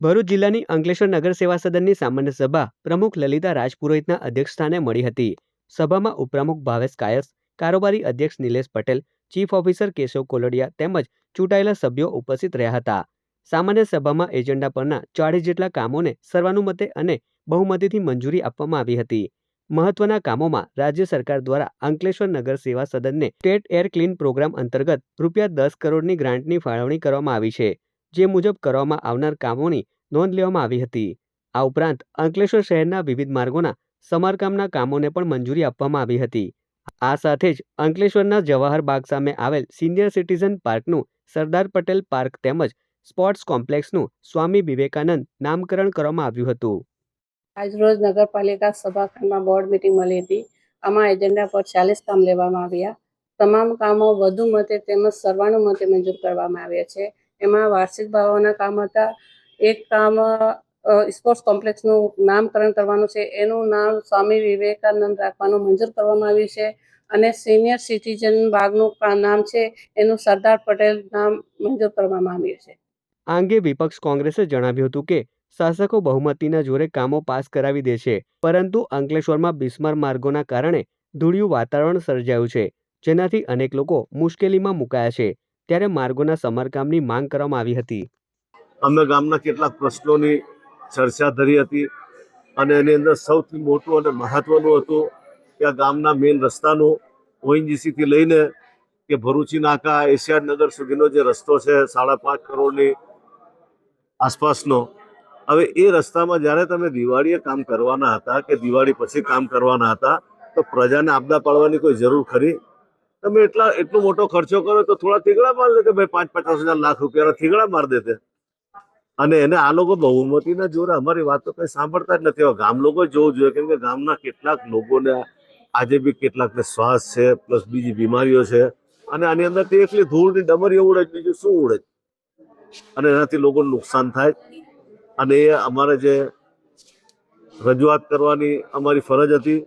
ભરૂચ જિલ્લાની અંકલેશ્વર નગર સેવા સદનની સામાન્ય સભા પ્રમુખ લલિતા રાજપુરોહિતના અધ્યક્ષસ્થાને મળી હતી. સભામાં ઉપપ્રમુખ ભાવેશ કાયસ, કારોબારી અધ્યક્ષ નિલેશ પટેલ, ચીફ ઓફિસર કેશવ કોલડિયા તેમજ ચૂંટાયેલા સભ્યો ઉપસ્થિત રહ્યા હતા. સામાન્ય સભામાં એજન્ડા પરના ચાળીસ જેટલા કામોને સર્વાનુમતે અને બહુમતીથી મંજૂરી આપવામાં આવી હતી. મહત્વના કામોમાં રાજ્ય સરકાર દ્વારા અંકલેશ્વર નગર સેવા સદનને સ્ટેટ એર ક્લીન પ્રોગ્રામ અંતર્ગત રૂપિયા દસ કરોડની ગ્રાન્ટની ફાળવણી કરવામાં આવી છે. જે મુજબ કરવામાં આવનાર કામોની નોંધ લેવામાં આવી હતી. આ ઉપરાંત અંકલેશ્વર શહેરના વિવિધ માર્ગોના સમારકામના કામોને પણ મંજૂરી આપવામાં આવી હતી. આ સાથે જ અંકલેશ્વરના જવાહર બાગ સામે આવેલ સિનિયર સિટીઝન પાર્કનું સરદાર પટેલ પાર્ક તેમજ સ્પોર્ટ્સ કોમ્પ્લેક્સનું સ્વામી વિવેકાનંદ નામકરણ કરવામાં આવ્યું હતું. આજરોજ નગરપાલિકા સભાખંડમાં બોર્ડ મિટિંગ મળી હતી. આમાં એજન્ડા પર ચાલીસ કામ લેવામાં આવ્યા. તમામ કામો વધુ મતે તેમજ સર્વાનુમતે મંજૂર કરવામાં આવ્યા છે. એમાં વાર્ષિક ભાવોના કામ હતા. એક કામ સ્પોર્ટ્સ કોમ્પ્લેક્સનું નામકરણ કરવાનું છે. એનું નામ સ્વામી વિવેકાનંદ રાખવાનું મંજૂર કરવામાં આવ્યું છે અને સિનિયર સિટીઝન બાગનું નામ છે. એનું સરદાર પટેલ નામ મંજૂર કરવામાં આવ્યું છે. આ અંગે વિપક્ષ કોંગ્રેસે જણાવ્યું હતું કે, શાસકો બહુમતીના જોરે કામો પાસ કરાવી દે છે, પરંતુ અંકલેશ્વરમાં બિસ્માર માર્ગોના કારણે ધૂળિયું વાતાવરણ સર્જાયું છે, જેનાથી અનેક લોકો મુશ્કેલીમાં મુકાયા છે. ત્યારે માર્ગોના સમારકામની માંગ કરવામાં આવી હતી. અમે ગામના કેટલાક પ્રશ્નોની ચર્ચા ધરી હતી અને એની અંદર સૌથી મોટું અને મહત્વનું હતું કે આ ગામના મેઇન રસ્તાનું ઓએનજીસીથી લઈને કે ભરૂચી, નાકા એશિયાડ નગર સુધીનો જે રસ્તો છે, સાડા પાંચ કરોડની આસપાસનો. હવે એ રસ્તામાં જ્યારે તમે દિવાળીએ કામ કરવાના હતા કે દિવાળી પછી કામ કરવાના હતા, તો પ્રજાને આપદા પાડવાની કોઈ જરૂર ખરી? તમે એટલા, એટલો મોટો ખર્ચો કરો તો થોડા થીગડા માર લે કે ભાઈ, પાંચ પચાસ હજાર લાખ રૂપિયાના થીગડા માર દેતે. અને એને આ લોકો બહુમતીના જોરે. અમારી વાત તો કઈ સાંભળતા જ નથી. ગામ લોકો જોવું જોઈએ. કેમ કે ગામના કેટલાક લોકોને આજે બી કેટલાકને શ્વાસ છે, પ્લસ બીજી બીમારીઓ છે. અને આની અંદર તે એકલી ધૂળની ડમરીઓ ઉડે જ, બીજું શું ઉડે અને એનાથી લોકોને નુકસાન થાય. અને એ અમારે જે રજૂઆત કરવાની અમારી ફરજ હતી,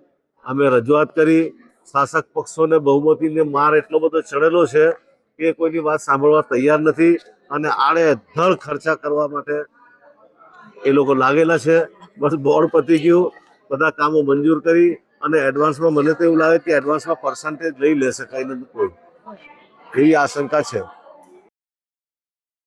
અમે રજૂઆત કરી. શાસક પક્ષોને બહુમતીને માર એટલો બધો ચડેલો છે કે કોઈની વાત સાંભળવા તૈયાર નથી. અને આડે ધડ ખર્ચા કરવા માટે એ લોકો લાગેલા છે. બસ બોર્ડ પતી ગયું. બધા કામો મંજૂર કરી અને એડવાન્સમાં મને તો એવું લાગે કે એડવાન્સમાં પર્સન્ટેજ લઈ લેશે શકાય નથી કોઈ. એવી આશંકા છે.